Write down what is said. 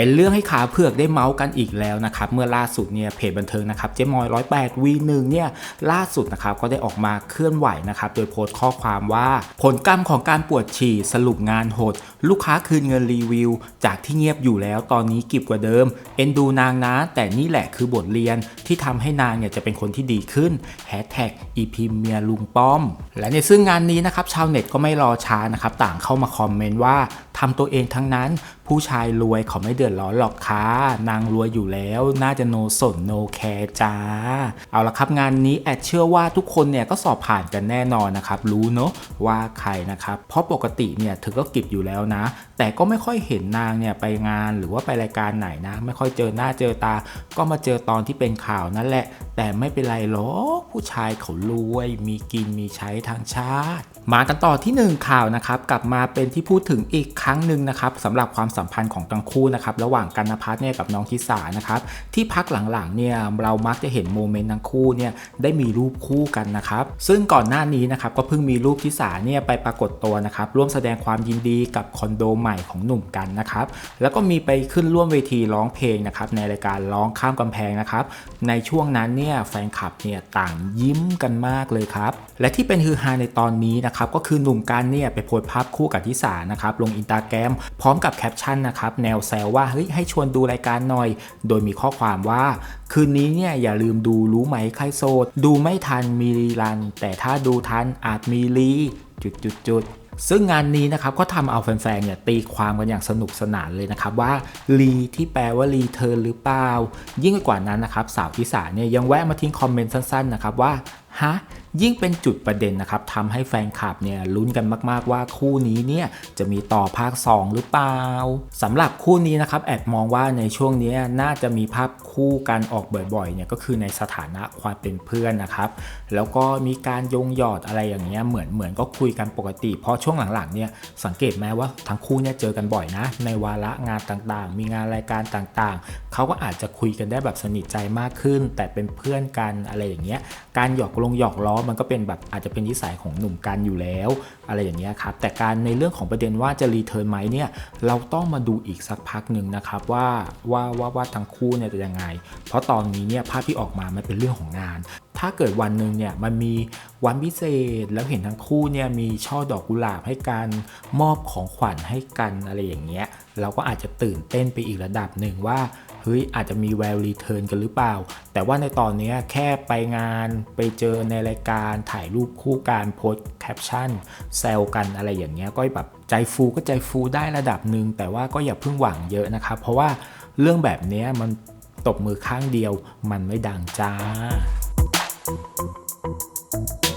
เป็นเรื่องให้ขาเผือกได้เมาส์กันอีกแล้วนะครับเมื่อล่าสุดเนี่ยเพจบันเทิงนะครับเจมอย108 V1 เนี่ยล่าสุดนะครับก็ได้ออกมาเคลื่อนไหวนะครับโดยโพสต์ข้อความว่าผลกรรมของการปวดฉี่สรุปงานหด ลูกค้าคืนเงินรีวิว จากที่เงียบอยู่แล้วตอนนี้กิบกว่าเดิม เอ็นดูนางนะ แต่นี่แหละคือบทเรียนที่ทำให้นางเนี่ยจะเป็นคนที่ดีขึ้นแฮชแท็กอีพีเมียลุงป้อม และในซึ่งงานนี้นะครับชาวเน็ตก็ไม่รอช้านะครับต่างเข้ามาคอมเมนต์ว่าทำตัวเองทั้งนั้น ผู้ชายรวยเขาไม่เดือดร้อนหรอกค่ะนางรวยอยู่แล้วน่าจะโนสนโนแคร์จ้า เอาละครับงานนี้แอดเชื่อว่าทุกคนเนี่ยก็สอบผ่านกันแน่นอนนะครับ รู้เนาะว่าใครนะครับ เพราะปกติเนี่ยเธอก็กิบอยู่แล้วนะ แต่ก็ไม่ค่อยเห็นนางเนี่ยไปงานหรือว่าไปรายการไหนนะ ไม่ค่อยเจอหน้าเจอตา ก็มาเจอตอนที่เป็นข่าวนั่นแหละ แต่ไม่เป็นไรหรอกผู้ชายเขารวย มีกินมีใช้ทางชาติ มากันต่อที่หนึ่งข่าวนะครับกลับมาเป็นที่พูดถึงอีกครั้งหนึ่งนะครับสำหรับความสัมพันธ์ของทั้งคู่นะครับระหว่างกันนพัฒน์เนี่ยกับน้องทิสานะครับที่พักหลังๆเนี่ยเรามักจะเห็นโมเมนต์ทั้งคู่เนี่ยได้มีรูปคู่กันนะครับซึ่งก่อนหน้านี้นะครับก็เพิ่งมีรูปทิสาเนี่ยไปปรากฏตัวนะครับร่วมแสดงความยินดีกับคอนโดใหม่ของหนุ่มกันนะครับแล้วก็มีไปขึ้นร่วมเวทีร้องเพลงนะครับในรายการร้องข้ามกำแพงนะครับในช่วงนั้นเนี่ยแฟนคลับเนี่ยต่างยิ้มกันมากเลยครับ และที่เป็นฮือฮาในตอนนี้นะครับก็คือหนุ่มกันเนี่ยไปโพสภาพคู่กับทิสานะครับลงอินตาแกรมพร้อมกับแคปชั่นนะครับแนวแซวว่าเฮ้ยให้ชวนดูรายการหน่อย โดยมีข้อความว่า คืนนี้เนี่ยอย่าลืมดูรู้ไหมใครโสดดูไม่ทันมีรีรัน แต่ถ้าดูทันอาจมีรีจุดจุดจุด ซึ่งงานนี้นะครับก็ทำเอาแฟนๆเนี่ยตีความกันอย่างสนุกสนานเลยนะครับว่ารีที่แปลว่ารีเทิร์นหรือเปล่า ยิ่งกว่านั้นนะครับสาวทิสาเนี่ยยังแวะมาทิ้งคอมเมนต์สั้นๆนะครับว่า ฮะยิ่งเป็นจุดประเด็นนะครับทำให้แฟนคลับเนี่ยลุ้นกันมาก ๆ ว่าคู่นี้เนี่ยจะมีต่อภาค 2 หรือเปล่าสำหรับคู่นี้นะครับแอบมองว่าในช่วงนี้น่าจะมีภาพคู่กันออกบ่อยๆเนี่ยก็คือในสถานะความเป็นเพื่อนนะครับแล้วก็มีการยงหยอดอะไรอย่างเงี้ยเหมือนเหมือนก็คุยกันปกติเพราะช่วงหลังๆเนี่ยสังเกตไหมว่าทั้งคู่เนี่ยเจอกันบ่อยนะ ในวาระงานต่างๆ มีงานรายการต่างๆเขาก็อาจจะคุยกันได้แบบสนิทใจมากขึ้น แต่เป็นเพื่อนกันอะไรอย่างเงี้ยการหยอกลงหยอกล้อมันก็เป็นแบบอาจจะเป็นนิสัยของหนุ่มกันอยู่แล้ว อะไรอย่างเงี้ยครับแต่การในเรื่องของประเด็นว่าจะรีเทิร์นไหมเนี่ยเราต้องมาดูอีกสักพักหนึ่งนะครับว่าว่าว่าว่าทั้งคู่เนี่ยจะยังไง เพราะตอนนี้เนี่ยภาพที่ออกมามันเป็นเรื่องของงาน ถ้าเกิดวันหนึ่งเนี่ยมันมีวันพิเศษแล้วเห็นทั้งคู่เนี่ยมีช่อดอกกุหลาบให้กันมอบของขวัญให้กันอะไรอย่างเงี้ยเราก็อาจจะตื่นเต้นไปอีกระดับหนึ่งว่าเฮ้ยอาจจะมีแววรีเทิร์นกันหรือเปล่า แต่ว่าในตอนนี้แค่ไปงานไปเจอในรายการถ่ายรูปคู่การโพสแคปชั่นแซวกันอะไรอย่างเงี้ยก็แบบใจฟูก็ใจฟูได้ระดับหนึ่งแต่ว่าก็อย่าเพิ่งหวังเยอะนะครับ เพราะว่าเรื่องแบบนี้มันตบมือข้างเดียวมันไม่ดังจ้า Música